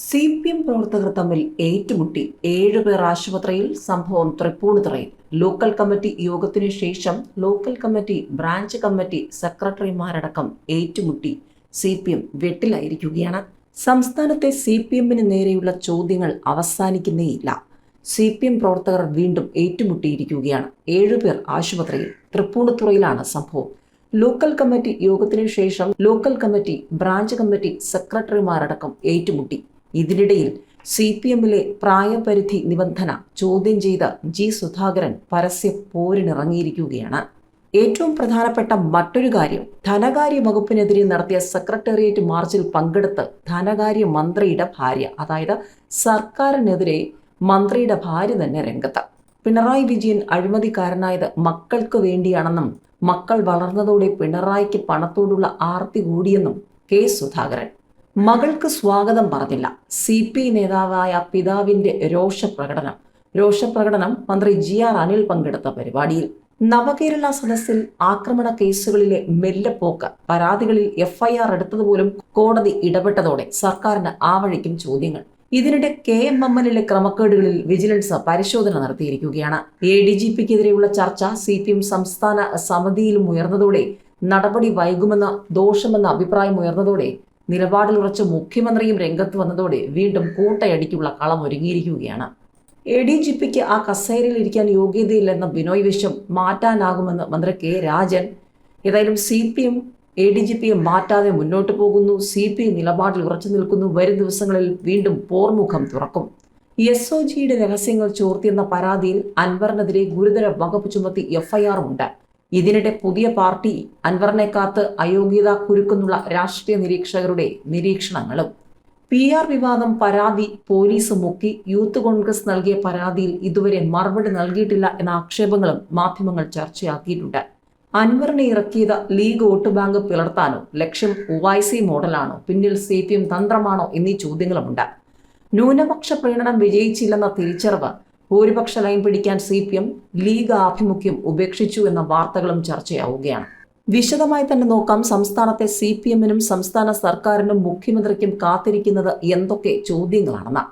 C P M പ്രവർത്തകർ തമ്മിൽ ഏറ്റുമുട്ടി ഏഴുപേർ ആശുപത്രിയിൽ സംഭവം തൃപ്പൂണിത്തുറയിൽ. ലോക്കൽ കമ്മിറ്റി യോഗത്തിനു ശേഷം ലോക്കൽ കമ്മിറ്റി ബ്രാഞ്ച് കമ്മിറ്റി സെക്രട്ടറിമാരടക്കം ഏറ്റുമുട്ടി സി പി എം വെട്ടിലായിരിക്കുകയാണ്. സംസ്ഥാനത്തെ സി പി എമ്മിന് നേരെയുള്ള ചോദ്യങ്ങൾ അവസാനിക്കുന്നേയില്ല. സി പി എം പ്രവർത്തകർ വീണ്ടും ഏറ്റുമുട്ടിയിരിക്കുകയാണ്. ഏഴുപേർ ആശുപത്രിയിൽ തൃപ്പൂണിത്തുറയിലാണ് സംഭവം. ലോക്കൽ കമ്മിറ്റി യോഗത്തിനു ശേഷം ലോക്കൽ കമ്മിറ്റി ബ്രാഞ്ച് കമ്മിറ്റി സെക്രട്ടറിമാരടക്കം ഏറ്റുമുട്ടി. ഇതിനിടയിൽ സി പി എമ്മിലെ പ്രായപരിധി നിബന്ധന ചോദ്യം ചെയ്ത ജി സുധാകരൻ പരസ്യ പോരിനിറങ്ങിയിരിക്കുകയാണ്. ഏറ്റവും പ്രധാനപ്പെട്ട മറ്റൊരു കാര്യം ധനകാര്യ വകുപ്പിനെതിരെ നടത്തിയ സെക്രട്ടേറിയറ്റ് മാർച്ചിൽ പങ്കെടുത്ത് ധനകാര്യ മന്ത്രിയുടെ ഭാര്യ അതായത് സർക്കാരിനെതിരെ മന്ത്രിയുടെ ഭാര്യ തന്നെ രംഗത്ത്. പിണറായി വിജയൻ അഴിമതിക്കാരനായത് മക്കൾക്ക് വേണ്ടിയാണെന്നും മക്കൾ വളർന്നതോടെ പിണറായിക്ക് പണത്തോടുള്ള ആർത്തി കൂടിയെന്നും കെ സുധാകരൻ. മകൾക്ക് സ്വാഗതം പറഞ്ഞില്ല. സി പി നേതാവായ പിതാവിന്റെ രോഷപ്രകടനം. രോഷപ്രകടനം മന്ത്രി ജി ആർ അനിൽ പങ്കെടുത്ത പരിപാടിയിൽ. നവകേരള സദസ്സിൽ ആക്രമണ കേസുകളിലെ മെല്ലപ്പോക്ക്. പരാതികളിൽ എഫ്ഐആർ എടുത്തതുപോലും കോടതി ഇടപെട്ടതോടെ സർക്കാരിന് ആവഴിക്കും വഴിക്കും ചോദ്യങ്ങൾ. ഇതിനിടെ കെ എം എം എല്ലിലെ ക്രമക്കേടുകളിൽ വിജിലൻസ് പരിശോധന നടത്തിയിരിക്കുകയാണ്. എ ഡി ജി പിക്കെതിരെയുള്ള ചർച്ച സി പി എം സംസ്ഥാന സമിതിയിലും ഉയർന്നതോടെ നടപടി വൈകുമെന്ന ദോഷമെന്ന അഭിപ്രായം ഉയർന്നതോടെ നിലപാടിൽ ഉറച്ച് മുഖ്യമന്ത്രിയും രംഗത്ത് വന്നതോടെ വീണ്ടും കൂട്ടയടിക്കുള്ള കളം ഒരുങ്ങിയിരിക്കുകയാണ്. എ ഡി ജി പിക്ക് ആ കസേരയിൽ ഇരിക്കാൻ യോഗ്യതയില്ലെന്ന ബിനോയ് വിശ്വം മാറ്റാനാകുമെന്ന് മന്ത്രി കെ രാജൻ. ഏതായാലും C P M A D G പിയെ മാറ്റാതെ മുന്നോട്ട് പോകുന്നു. സി പി നിലപാടിൽ ഉറച്ചു നിൽക്കുന്നു. വരും ദിവസങ്ങളിൽ വീണ്ടും പോർമുഖം തുറക്കും. എസ് ഒ ജിയുടെ രഹസ്യങ്ങൾ ചോർത്തിയെന്ന പരാതിയിൽ അൻവറിനെതിരെ ഗുരുതര വകുപ്പ് ചുമത്തി എഫ്ഐആർ ഉണ്ട്. ഇതിനിടെ പുതിയ പാർട്ടി അൻവറിനെ കാത്ത് അയോഗ്യത കുരുക്കുന്നുള്ള രാഷ്ട്രീയ നിരീക്ഷകരുടെ നിരീക്ഷണങ്ങളും. പി ആർ വിവാദം പരാതി പോലീസ് മുക്കി. യൂത്ത് കോൺഗ്രസ് നൽകിയ പരാതിയിൽ ഇതുവരെ മറുപടി നൽകിയിട്ടില്ല എന്ന ആക്ഷേപങ്ങളും മാധ്യമങ്ങൾ ചർച്ചയാക്കിയിട്ടുണ്ട്. അൻവറിനെ ഇറക്കിയത് ലീഗ് വോട്ട് ബാങ്ക് പിളർത്താനോ ലക്ഷ്യം ഒവൈസി മോഡലാണോ പിന്നിൽ സി പി എം തന്ത്രമാണോ എന്നീ ചോദ്യങ്ങളുമുണ്ട്. ന്യൂനപക്ഷ പ്രീണനം വിജയിച്ചില്ലെന്ന തിരിച്ചറിവ് ഭൂരിപക്ഷ ലൈൻ പിടിക്കാൻ സി പി എം ലീഗ് ആഭിമുഖ്യം ഉപേക്ഷിച്ചു എന്ന വാർത്തകളും ചർച്ചയാവുകയാണ്. വിശദമായി തന്നെ നോക്കാം സംസ്ഥാനത്തെ സി പി എമ്മിനും സംസ്ഥാന സർക്കാരിനും മുഖ്യമന്ത്രിക്കും കാത്തിരിക്കുന്നത് എന്തൊക്കെ ചോദ്യങ്ങളാണെന്ന്.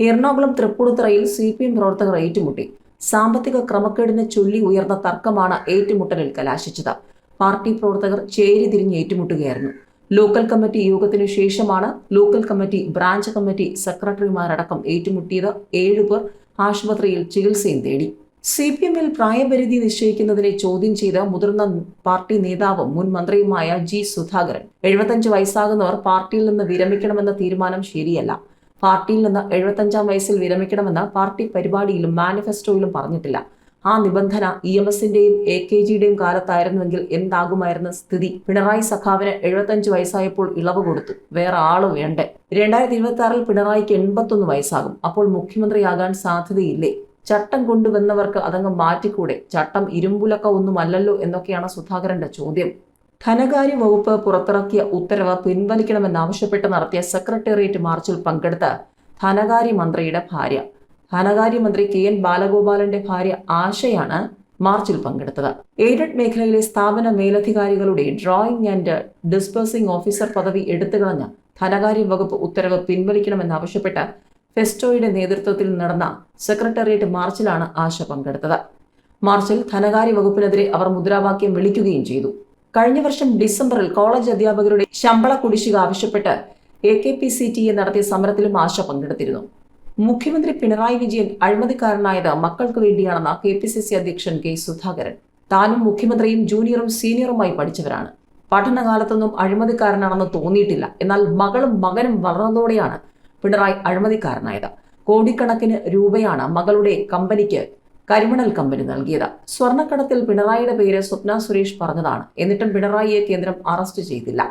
എറണാകുളം തൃപ്പൂണിത്തുറയിൽ സി പി എം പ്രവർത്തകർ ഏറ്റുമുട്ടി. സാമ്പത്തിക ക്രമക്കേടിനെ ചൊല്ലി ഉയർന്ന തർക്കമാണ് ഏറ്റുമുട്ടലിൽ കലാശിച്ചത്. പാർട്ടി പ്രവർത്തകർ ചേരി തിരിഞ്ഞ് ഏറ്റുമുട്ടുകയായിരുന്നു. ലോക്കൽ കമ്മിറ്റി യോഗത്തിനു ശേഷമാണ് ലോക്കൽ കമ്മിറ്റി ബ്രാഞ്ച് കമ്മിറ്റി സെക്രട്ടറിമാരടക്കം ഏറ്റുമുട്ടിയത്. ഏഴുപേർ ആശുപത്രിയിൽ ചികിത്സയും തേടി. സി പി എമ്മിൽ പ്രായപരിധി നിശ്ചയിക്കുന്നതിനെ ചോദ്യം ചെയ്ത മുതിർന്ന പാർട്ടി നേതാവും മുൻ മന്ത്രിയുമായ ജി സുധാകരൻ. എഴുപത്തഞ്ച് വയസ്സാകുന്നവർ പാർട്ടിയിൽ നിന്ന് വിരമിക്കണമെന്ന തീരുമാനം ശരിയല്ല. പാർട്ടിയിൽ നിന്ന് എഴുപത്തഞ്ചാം വയസ്സിൽ വിരമിക്കണമെന്ന് പാർട്ടി പരിപാടിയിലും മാനിഫെസ്റ്റോയിലും പറഞ്ഞിട്ടില്ല. ആ നിബന്ധന ഇ എം എസിന്റെയും എ കെ ജിയുടെയും കാലത്തായിരുന്നുവെങ്കിൽ എന്താകുമായിരുന്ന സ്ഥിതി? പിണറായി സഖാവിന് എഴുപത്തഞ്ച് വയസ്സായപ്പോൾ ഇളവ് കൊടുത്തു. വേറെ ആൾ വേണ്ടേ? രണ്ടായിരത്തി ഇരുപത്തി ആറിൽ പിണറായിക്ക് എൺപത്തൊന്ന് വയസ്സാകും. അപ്പോൾ മുഖ്യമന്ത്രിയാകാൻ സാധ്യതയില്ലേ? ചട്ടം കൊണ്ടുവന്നവർക്ക് അതങ്ങ് മാറ്റിക്കൂടെ? ചട്ടം ഇരുമ്പുലക്ക ഒന്നുമല്ലല്ലോ എന്നൊക്കെയാണ് സുധാകരന്റെ ചോദ്യം. ധനകാര്യ വകുപ്പ് പുറത്തിറക്കിയ ഉത്തരവ് പിൻവലിക്കണമെന്നാവശ്യപ്പെട്ട് നടത്തിയ സെക്രട്ടേറിയറ്റ് മാർച്ചിൽ പങ്കെടുത്ത ധനകാര്യ മന്ത്രിയുടെ ഭാര്യ. ധനകാര്യമന്ത്രി കെ എൻ ബാലഗോപാലന്റെ ഭാര്യ ആശയാണ് മാർച്ചിൽ പങ്കെടുത്തത്. എയ്ഡഡ് മേഖലയിലെ സ്ഥാപന മേലധികാരികളുടെ ഡ്രോയിംഗ് ആൻഡ് ഡിസ്പേഴ്സിംഗ് ഓഫീസർ പദവി എടുത്തുകളഞ്ഞ ധനകാര്യ വകുപ്പ് ഉത്തരവ് പിൻവലിക്കണമെന്നാവശ്യപ്പെട്ട് ഫെസ്റ്റോയുടെ നേതൃത്വത്തിൽ നടന്ന സെക്രട്ടേറിയറ്റ് മാർച്ചിലാണ് ആശ പങ്കെടുത്തത്. മാർച്ചിൽ ധനകാര്യ വകുപ്പിനെതിരെ അവർ മുദ്രാവാക്യം വിളിക്കുകയും ചെയ്തു. കഴിഞ്ഞ വർഷം ഡിസംബറിൽ കോളേജ് അധ്യാപകരുടെ ശമ്പള കുടിശ്ശിക ആവശ്യപ്പെട്ട് A K P C T A നടത്തിയ സമരത്തിലും ആശ പങ്കെടുത്തിരുന്നു. മുഖ്യമന്ത്രി പിണറായി വിജയൻ അഴിമതിക്കാരനായത് മക്കൾക്ക് വേണ്ടിയാണെന്ന കെ പി സി സി അധ്യക്ഷൻ കെ സുധാകരൻ. താനും മുഖ്യമന്ത്രിയും ജൂനിയറും സീനിയറുമായി പഠിച്ചവരാണ്. പഠനകാലത്തൊന്നും അഴിമതിക്കാരനാണെന്ന് തോന്നിയിട്ടില്ല. എന്നാൽ മകളും മകനും വളർന്നതോടെയാണ് പിണറായി അഴിമതിക്കാരനായത്. കോടിക്കണക്കിന് രൂപയാണ് മകളുടെ കമ്പനിക്ക് കരിമണൽ കമ്പനി നൽകിയത്. സ്വർണക്കടത്തിൽ പിണറായിയുടെ പേര് സ്വപ്ന സുരേഷ് പറഞ്ഞതാണ്. എന്നിട്ടും പിണറായിയെ കേന്ദ്രം അറസ്റ്റ് ചെയ്തില്ല.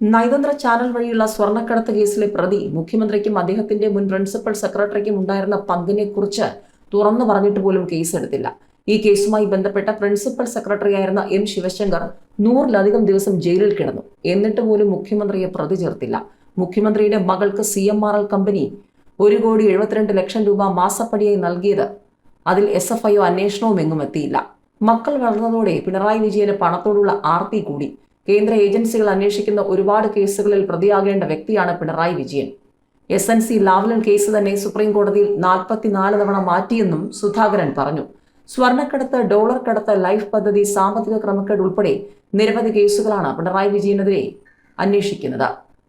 നയതന്ത്ര ചാനൽ വഴിയുള്ള സ്വർണക്കടത്ത് കേസിലെ പ്രതി മുഖ്യമന്ത്രിക്കും അദ്ദേഹത്തിന്റെ മുൻ പ്രിൻസിപ്പൽ സെക്രട്ടറിക്കും ഉണ്ടായിരുന്ന പങ്കിനെക്കുറിച്ച് തുറന്നു പറഞ്ഞിട്ട് പോലും കേസെടുത്തില്ല. ഈ കേസുമായി ബന്ധപ്പെട്ട പ്രിൻസിപ്പൽ സെക്രട്ടറിയായിരുന്ന എം ശിവശങ്കർ നൂറിലധികം ദിവസം ജയിലിൽ കിടന്നു. എന്നിട്ട് പോലും മുഖ്യമന്ത്രിയെ പ്രതി ചേർത്തില്ല. മുഖ്യമന്ത്രിയുടെ മകൾക്ക് C M R L company ഒരു കോടി എഴുപത്തിരണ്ട് ലക്ഷം രൂപ മാസപ്പടിയായി നൽകിയത് അതിൽ എസ് എഫ് ഐ ഒ അന്വേഷണവും എങ്ങും എത്തിയില്ല. മക്കൾ വളർന്നതോടെ പിണറായി വിജയന് പണത്തോടുള്ള ആർത്തി കൂടി. കേന്ദ്ര ഏജൻസികൾ അന്വേഷിക്കുന്ന ഒരുപാട് കേസുകളിൽ പ്രതിയാകേണ്ട വ്യക്തിയാണ് Pinarayi Vijayan. S N C Lavalin case തന്നെ സുപ്രീം കോടതിയിൽ നാൽപ്പത്തിനാല് തവണ മാറ്റിയെന്നും സുധാകരൻ പറഞ്ഞു. സ്വർണക്കടത്ത് ഡോളർ കടത്ത് ലൈഫ് പദ്ധതി സാമ്പത്തിക ക്രമക്കേട് ഉൾപ്പെടെ നിരവധി കേസുകളാണ് പിണറായി വിജയനെതിരെ അന്വേഷിക്കുന്നത്.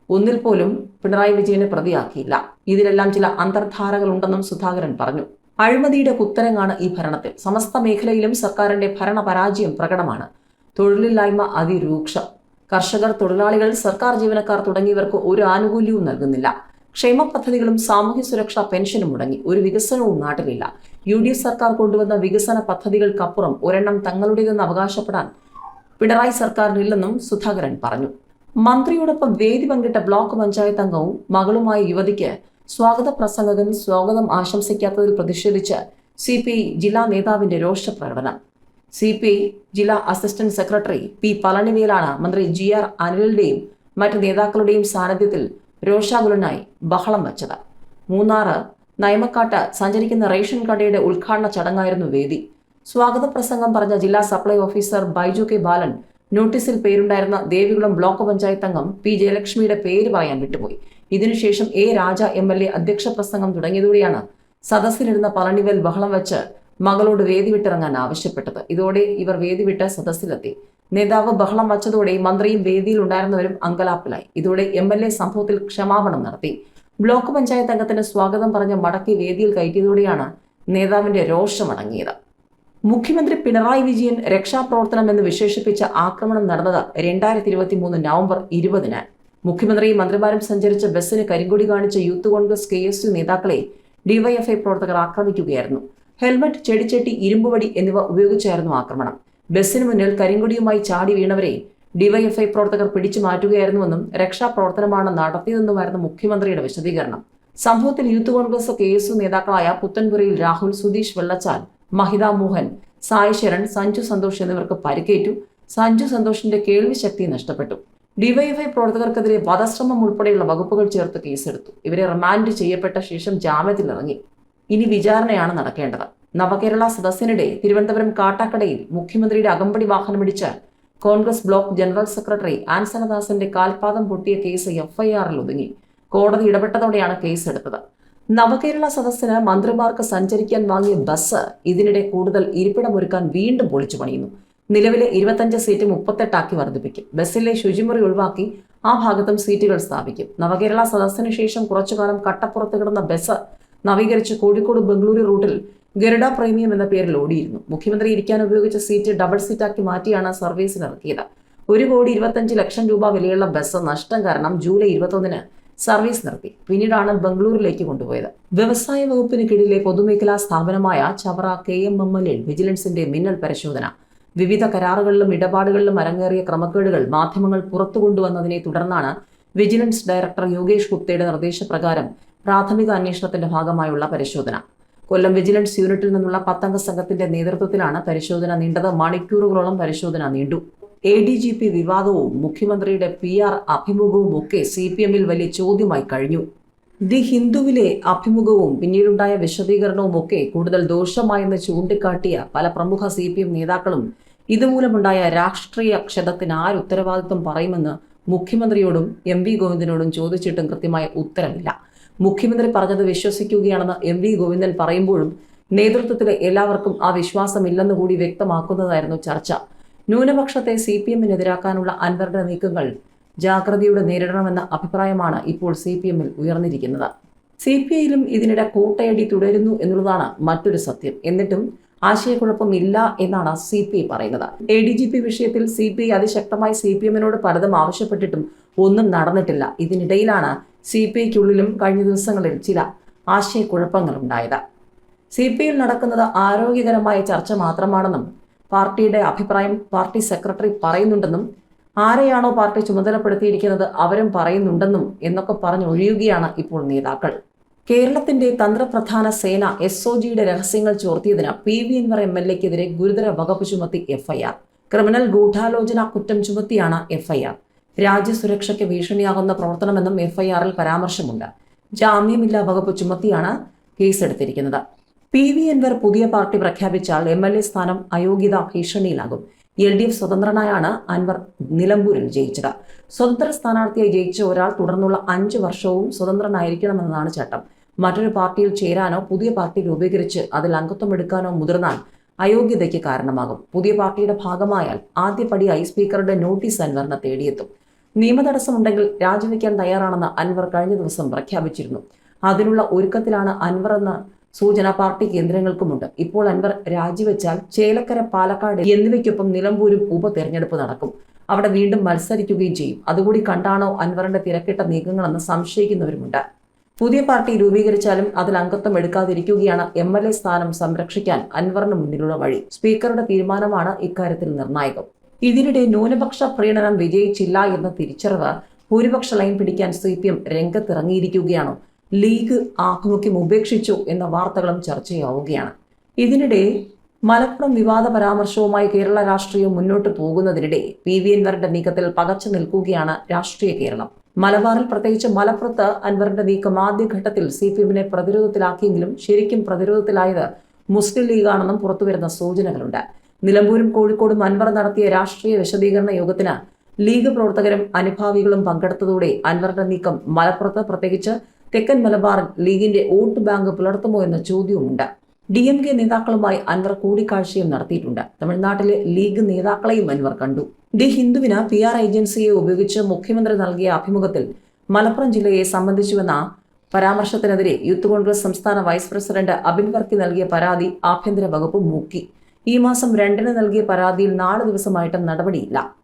ഒന്നിൽ പോലും പിണറായി വിജയനെ പ്രതിയാക്കിയില്ല. ഇതിലെല്ലാം ചില അന്തർധാരകൾ ഉണ്ടെന്നും സുധാകരൻ പറഞ്ഞു. അഴിമതിയുടെ കുത്തരങ്ങാണ് ഈ ഭരണത്തിൽ? സമസ്ത മേഖലയിലും സർക്കാരിന്റെ ഭരണപരാജയം പ്രകടമാണ്. തൊഴിലില്ലായ്മ അതിരൂക്ഷം. കർഷകർ തൊഴിലാളികൾ സർക്കാർ ജീവനക്കാർ തുടങ്ങിയവർക്ക് ഒരു ആനുകൂല്യവും നൽകുന്നില്ല. ക്ഷേമ പദ്ധതികളും സാമൂഹ്യ സുരക്ഷാ പെൻഷനും മുടങ്ങി. ഒരു വികസനവും നാട്ടിലില്ല. യു ഡി എഫ് സർക്കാർ കൊണ്ടുവന്ന വികസന പദ്ധതികൾക്കപ്പുറം ഒരെണ്ണം തങ്ങളുടേതെന്ന് അവകാശപ്പെടാൻ പിണറായി സർക്കാരിനില്ലെന്നും സുധാകരൻ പറഞ്ഞു. മന്ത്രിയോടൊപ്പം വേദി പങ്കിട്ട ബ്ലോക്ക് പഞ്ചായത്ത് അംഗവും മകളുമായ യുവതിക്ക് സ്വാഗത പ്രസംഗകൻ സ്വാഗതം ആശംസിക്കാത്തതിൽ പ്രതിഷേധിച്ച് സി ജില്ലാ നേതാവിന്റെ രോഷപ്രകടനം. സി പി ജില്ലാ അസിസ്റ്റന്റ് സെക്രട്ടറി പി പളനിവേലാണ് മന്ത്രി ജി ആർ അനിലിന്റെയും മറ്റ് നേതാക്കളുടെയും സാന്നിധ്യത്തിൽ രോഷാകുലനായി ബഹളം വച്ചത്. മൂന്നാറ് നയമക്കാട്ട് സഞ്ചരിക്കുന്ന റേഷൻ കടയുടെ ഉദ്ഘാടന ചടങ്ങായിരുന്നു വേദി. സ്വാഗത പ്രസംഗം പറഞ്ഞ ജില്ലാ supply officer Baiju K Balan നോട്ടീസിൽ പേരുണ്ടായിരുന്ന ദേവികുളം ബ്ലോക്ക് പഞ്ചായത്ത് അംഗം പി ജയലക്ഷ്മിയുടെ പേര് പറയാൻ വിട്ടുപോയി. ഇതിനുശേഷം A Raja M L A അധ്യക്ഷ പ്രസംഗം തുടങ്ങിയതോടെയാണ് സദസ്സിലിരുന്ന പളനിവേൽ ബഹളം വെച്ച് മകളോട് വേദി വിട്ടിറങ്ങാൻ ആവശ്യപ്പെട്ടത്. ഇതോടെ ഇവർ വേദി വിട്ട് സദസ്സിലെത്തി. നേതാവ് ബഹളം വച്ചതോടെ മന്ത്രിയും വേദിയിൽ ഉണ്ടായിരുന്നവരും അങ്കലാപ്പിലായി. ഇതോടെ എം എൽ എ സംഭവത്തിൽ ക്ഷമാപണം നടത്തി. ബ്ലോക്ക് പഞ്ചായത്ത് അംഗത്തിന് സ്വാഗതം പറഞ്ഞ് മടക്കി വേദിയിൽ കയറ്റിയതോടെയാണ് നേതാവിന്റെ രോഷമടങ്ങിയത് മുഖ്യമന്ത്രി പിണറായി വിജയൻ രക്ഷാപ്രവർത്തനം എന്ന് വിശേഷിപ്പിച്ച ആക്രമണം നടന്നത് രണ്ടായിരത്തി ഇരുപത്തി മൂന്ന് നവംബർ ഇരുപതിന്. മുഖ്യമന്ത്രിയും മന്ത്രിമാരും സഞ്ചരിച്ച ബസ്സിന് കരിങ്കൊടി കാണിച്ച youth Congress K S U നേതാക്കളെ ഡിവൈഎഫ്ഐ പ്രവർത്തകർ ആക്രമിക്കുകയായിരുന്നു. ഹെൽമറ്റ് ചെടിച്ചട്ടി ഇരുമ്പുവടി എന്നിവ ഉപയോഗിച്ചായിരുന്നു ആക്രമണം. ബസ്സിന് മുന്നിൽ കരിങ്കൊടിയുമായി ചാടി വീണവരെ ഡിവൈഎഫ്ഐ പ്രവർത്തകർ പിടിച്ചു മാറ്റുകയായിരുന്നുവെന്നും രക്ഷാപ്രവർത്തനമാണ് നടത്തിയതെന്നുമായിരുന്നു മുഖ്യമന്ത്രിയുടെ വിശദീകരണം. സംഭവത്തിൽ youth Congress K S U നേതാക്കളായ പുത്തൻപുരയിൽ രാഹുൽ സുധീഷ് വെള്ളച്ചാൽ മഹിത മോഹൻ സായ് ശരൺ സഞ്ജു സന്തോഷ് എന്നിവർക്ക് പരിക്കേറ്റു. സഞ്ജു സന്തോഷിന്റെ കേൾവി ശക്തി നഷ്ടപ്പെട്ടു. ഡിവൈഎഫ്ഐ പ്രവർത്തകർക്കെതിരെ വധശ്രമം ഉൾപ്പെടെയുള്ള വകുപ്പുകൾ ചേർത്ത് കേസെടുത്തു. ഇവരെ റിമാൻഡ് ചെയ്യപ്പെട്ട ശേഷം ജാമ്യത്തിലിറങ്ങി. ഇനി വിചാരണയാണ് നടക്കേണ്ടത്. നവകേരള സദസ്സിനിടെ തിരുവനന്തപുരം കാട്ടാക്കടയിൽ മുഖ്യമന്ത്രിയുടെ അകമ്പടി വാഹനമിടിച്ച് കോൺഗ്രസ് ബ്ലോക്ക് ജനറൽ സെക്രട്ടറി ആൻസനദാസിന്റെ കാൽപാദം പൊട്ടിയ കേസ് എഫ്ഐആറിൽ ഒതുങ്ങി. കോടതി ഇടപെട്ടതോടെയാണ് കേസ് എടുത്തത്. നവകേരള സദസ്സിന് മന്ത്രിമാർക്ക് സഞ്ചരിക്കാൻ വാങ്ങിയ ബസ് ഇതിനിടെ കൂടുതൽ ഇരിപ്പിടമൊരുക്കാൻ വീണ്ടും പൊളിച്ചു പണിയുന്നു. നിലവിലെ ഇരുപത്തഞ്ച് സീറ്റ് മുപ്പത്തെട്ടാക്കി വർദ്ധിപ്പിക്കും. ബസ്സിലെ ശുചിമുറി ഒഴിവാക്കി ആ ഭാഗത്തും സീറ്റുകൾ സ്ഥാപിക്കും. നവകേരള സദസ്സിന് ശേഷം കുറച്ചുകാലം കട്ടപ്പുറത്ത് കിടന്ന ബസ് നവീകരിച്ച് കോഴിക്കോട് ബംഗളൂരു റൂട്ടിൽ ഗരുഡ പ്രീമിയം എന്ന പേരിൽ ഓടിയിരുന്നു. മുഖ്യമന്ത്രി ഇരിക്കാൻ ഉപയോഗിച്ച സീറ്റ് ഡബിൾ സീറ്റാക്കി മാറ്റിയാണ് സർവീസിന് ഇറക്കിയത്. ഒരു കോടി ഇരുപത്തഞ്ച് ലക്ഷം രൂപ വിലയുള്ള ബസ് നഷ്ടം കാരണം ജൂലൈ ഇരുപത്തൊന്നിന് സർവീസ് നിർത്തി. പിന്നീടാണ് ബംഗളൂരിലേക്ക് കൊണ്ടുപോയത്. വ്യവസായ വകുപ്പിന് കീഴിലെ പൊതുമേഖലാ സ്ഥാപനമായ Chavara K M M L വിജിലൻസിന്റെ മിന്നൽ പരിശോധന. വിവിധ കരാറുകളിലും ഇടപാടുകളിലും അരങ്ങേറിയ ക്രമക്കേടുകൾ മാധ്യമങ്ങൾ പുറത്തു കൊണ്ടുവന്നതിനെ തുടർന്നാണ് വിജിലൻസ് ഡയറക്ടർ യോഗേഷ് ഗുപ്തയുടെ നിർദ്ദേശപ്രകാരം പ്രാഥമിക അന്വേഷണത്തിന്റെ ഭാഗമായുള്ള പരിശോധന. കൊല്ലം വിജിലൻസ് യൂണിറ്റിൽ നിന്നുള്ള പത്തംഗ സംഘത്തിന്റെ നേതൃത്വത്തിലാണ് പരിശോധന നീണ്ടത്. മണിക്കൂറുകളോളം പരിശോധന നീണ്ടു. എ ഡി ജി പി വിവാദവും മുഖ്യമന്ത്രിയുടെ പി ആർ അഭിമുഖവും ഒക്കെ സി പി എമ്മിൽ വലിയ ചോദ്യമായി കഴിഞ്ഞു. ദി ഹിന്ദുവിലെ അഭിമുഖവും പിന്നീടുണ്ടായ വിശദീകരണവും ഒക്കെ കൂടുതൽ ദോഷമായെന്ന് ചൂണ്ടിക്കാട്ടിയ പല പ്രമുഖ സി പി എം നേതാക്കളും ഇതുമൂലമുണ്ടായ രാഷ്ട്രീയ ക്ഷതത്തിന് ആര് ഉത്തരവാദിത്വം പറയുമെന്ന് മുഖ്യമന്ത്രിയോടും എം വി ഗോവിന്ദനോടും ചോദിച്ചിട്ടും കൃത്യമായ ഉത്തരമില്ല. മുഖ്യമന്ത്രി പറഞ്ഞത് വിശ്വസിക്കുകയാണെന്ന് എം വി ഗോവിന്ദൻ പറയുമ്പോഴും നേതൃത്വത്തിലെ എല്ലാവർക്കും ആ വിശ്വാസമില്ലെന്ന് കൂടി വ്യക്തമാക്കുന്നതായിരുന്നു ചർച്ച. ന്യൂനപക്ഷത്തെ സി പി എമ്മിനെതിരാക്കാനുള്ള അൻവറുടെ നീക്കങ്ങൾ ജാഗ്രതയോടെ നേരിടണമെന്ന അഭിപ്രായമാണ് ഇപ്പോൾ സി പി എമ്മിൽ ഉയർന്നിരിക്കുന്നത്. സി പി ഐയിലും ഇതിനിടെ കൂട്ടയടി തുടരുന്നു എന്നുള്ളതാണ് മറ്റൊരു സത്യം. എന്നിട്ടും ആശയക്കുഴപ്പമില്ല എന്നാണ് സി പി ഐ പറയുന്നത്. എ ഡി ജി പി വിഷയത്തിൽ സി പി ഐ അതിശക്തമായി സി പി എമ്മിനോട് പലതും ആവശ്യപ്പെട്ടിട്ടും ഒന്നും നടന്നിട്ടില്ല. ഇതിനിടയിലാണ് സി പി ഐക്കുള്ളിലും കഴിഞ്ഞ ദിവസങ്ങളിൽ ചില ആശയക്കുഴപ്പങ്ങളുണ്ടായത്. സി പി ഐയിൽ നടക്കുന്നത് ആരോഗ്യകരമായ ചർച്ച മാത്രമാണെന്നും പാർട്ടിയുടെ അഭിപ്രായം പാർട്ടി സെക്രട്ടറി പറയുന്നുണ്ടെന്നും ആരെയാണോ പാർട്ടി ചുമതലപ്പെടുത്തിയിരിക്കുന്നത് അവരും പറയുന്നുണ്ടെന്നും എന്നൊക്കെ പറഞ്ഞൊഴിയുകയാണ് ഇപ്പോൾ നേതാക്കൾ. കേരളത്തിന്റെ തന്ത്രപ്രധാന സേന എസ് ഒ ജിയുടെ രഹസ്യങ്ങൾ ചോർത്തിയതിന് P V Anvar M L എക്കെതിരെ ഗുരുതര വകുപ്പ് ചുമത്തി എഫ്ഐആർ ക്രിമിനൽ ഗൂഢാലോചന കുറ്റം ചുമത്തിയാണ് എഫ്ഐആർ രാജ്യസുരക്ഷയ്ക്ക് ഭീഷണിയാകുന്ന പ്രവർത്തനമെന്നും എഫ്ഐആറിൽ പരാമർശമുണ്ട്. ജാമ്യമില്ലാ വകുപ്പ് ചുമത്തിയാണ് കേസെടുത്തിരിക്കുന്നത്. പി വി എൻവർ പുതിയ പാർട്ടി പ്രഖ്യാപിച്ചാൽ എം എൽ എ സ്ഥാനം അയോഗ്യത ഭീഷണിയിലാകും. എൽ ഡി എഫ് സ്വതന്ത്രനായാണ് അൻവർ നിലമ്പൂരിൽ ജയിച്ചത്. സ്വതന്ത്ര സ്ഥാനാർത്ഥിയായി ജയിച്ച ഒരാൾ തുടർന്നുള്ള അഞ്ച് വർഷവും സ്വതന്ത്രനായിരിക്കണമെന്നതാണ് ചട്ടം. മറ്റൊരു പാർട്ടിയിൽ ചേരാനോ പുതിയ പാർട്ടി രൂപീകരിച്ച് അതിൽ അംഗത്വം എടുക്കാനോ മുതിർന്നാൽ അയോഗ്യതയ്ക്ക് കാരണമാകും. പുതിയ പാർട്ടിയുടെ ഭാഗമായാൽ ആദ്യപടിയായി സ്പീക്കറുടെ നോട്ടീസ് അൻവറിനെ തേടിയെത്തും. നിയമതടസ്സമുണ്ടെങ്കിൽ രാജിവെക്കാൻ തയ്യാറാണെന്ന് അൻവർ കഴിഞ്ഞ ദിവസം പ്രഖ്യാപിച്ചിരുന്നു. അതിനുള്ള ഒരുക്കത്തിലാണ് അൻവർ എന്ന സൂചന പാർട്ടി കേന്ദ്രങ്ങൾക്കുമുണ്ട്. ഇപ്പോൾ അൻവർ രാജിവെച്ചാൽ ചേലക്കര പാലക്കാട് എന്നിവയ്ക്കൊപ്പം നിലമ്പൂരും ഉപതെരഞ്ഞെടുപ്പ് നടക്കും. അവിടെ വീണ്ടും മത്സരിക്കുകയും ചെയ്യും. അതുകൂടി കണ്ടാണോ അൻവറിന്റെ തിരക്കിട്ട നീക്കങ്ങളെന്ന് സംശയിക്കുന്നവരുമുണ്ട്. പുതിയ പാർട്ടി രൂപീകരിച്ചാലും അതിൽ അംഗത്വം എടുക്കാതിരിക്കുകയാണ് എം എൽ എ സ്ഥാനം സംരക്ഷിക്കാൻ അൻവറിന് മുന്നിലുള്ള വഴി. സ്പീക്കറുടെ തീരുമാനമാണ് ഇക്കാര്യത്തിൽ നിർണായകം. ഇതിനിടെ ന്യൂനപക്ഷ പ്രീണനം വിജയിച്ചില്ല എന്ന തിരിച്ചറിവ് ഭൂരിപക്ഷ ലൈൻ പിടിക്കാൻ സി പി എം രംഗത്തിറങ്ങിയിരിക്കുകയാണ്. ലീഗ് ആഭിമുഖ്യം ഉപേക്ഷിച്ചു എന്ന വാർത്തകളും ചർച്ചയാവുകയാണ്. ഇതിനിടെ മലപ്പുറം വിവാദ പരാമർശവുമായി കേരള രാഷ്ട്രീയം മുന്നോട്ട് പോകുന്നതിനിടെ പി വി അൻവറിന്റെ നീക്കത്തിൽ പകച്ചു നിൽക്കുകയാണ് രാഷ്ട്രീയ കേരളം. മലബാറിൽ പ്രത്യേകിച്ച് മലപ്പുറത്ത് അൻവറിന്റെ നീക്കം ആദ്യഘട്ടത്തിൽ സി പി എമ്മിനെ പ്രതിരോധത്തിലാക്കിയെങ്കിലും ശരിക്കും പ്രതിരോധത്തിലായത് മുസ്ലിം ലീഗാണെന്നും പുറത്തുവരുന്ന സൂചനകളുണ്ട്. നിലമ്പൂരും കോഴിക്കോടും അൻവർ നടത്തിയ രാഷ്ട്രീയ വിശദീകരണ യോഗത്തിന് ലീഗ് പ്രവർത്തകരും അനുഭാവികളും പങ്കെടുത്തതോടെ അൻവറിന്റെ നീക്കം മലപ്പുറത്ത് പ്രത്യേകിച്ച് തെക്കൻ മലബാറിൽ ലീഗിന്റെ വോട്ട് ബാങ്ക് പുലർത്തുമോ എന്ന ചോദ്യവുമുണ്ട്. ഡി എം കെ നേതാക്കളുമായി അൻവർ കൂടിക്കാഴ്ചയും നടത്തിയിട്ടുണ്ട്. തമിഴ്നാട്ടിലെ ലീഗ് നേതാക്കളെയും അൻവർ കണ്ടു. ഡി ഹിന്ദുവിന് പി ആർ ഏജൻസിയെ ഉപയോഗിച്ച് മുഖ്യമന്ത്രി നൽകിയ അഭിമുഖത്തിൽ മലപ്പുറം ജില്ലയെ സംബന്ധിച്ചുവെന്ന പരാമർശത്തിനെതിരെ യൂത്ത് കോൺഗ്രസ് സംസ്ഥാന വൈസ് പ്രസിഡന്റ് അബിൻ വർക്കി നൽകിയ പരാതി ആഭ്യന്തര വകുപ്പ് മൂക്കി. ഈ മാസം രണ്ടിന് നൽകിയ പരാതിയിൽ നാല് ദിവസമായിട്ടും നടപടിയില്ല.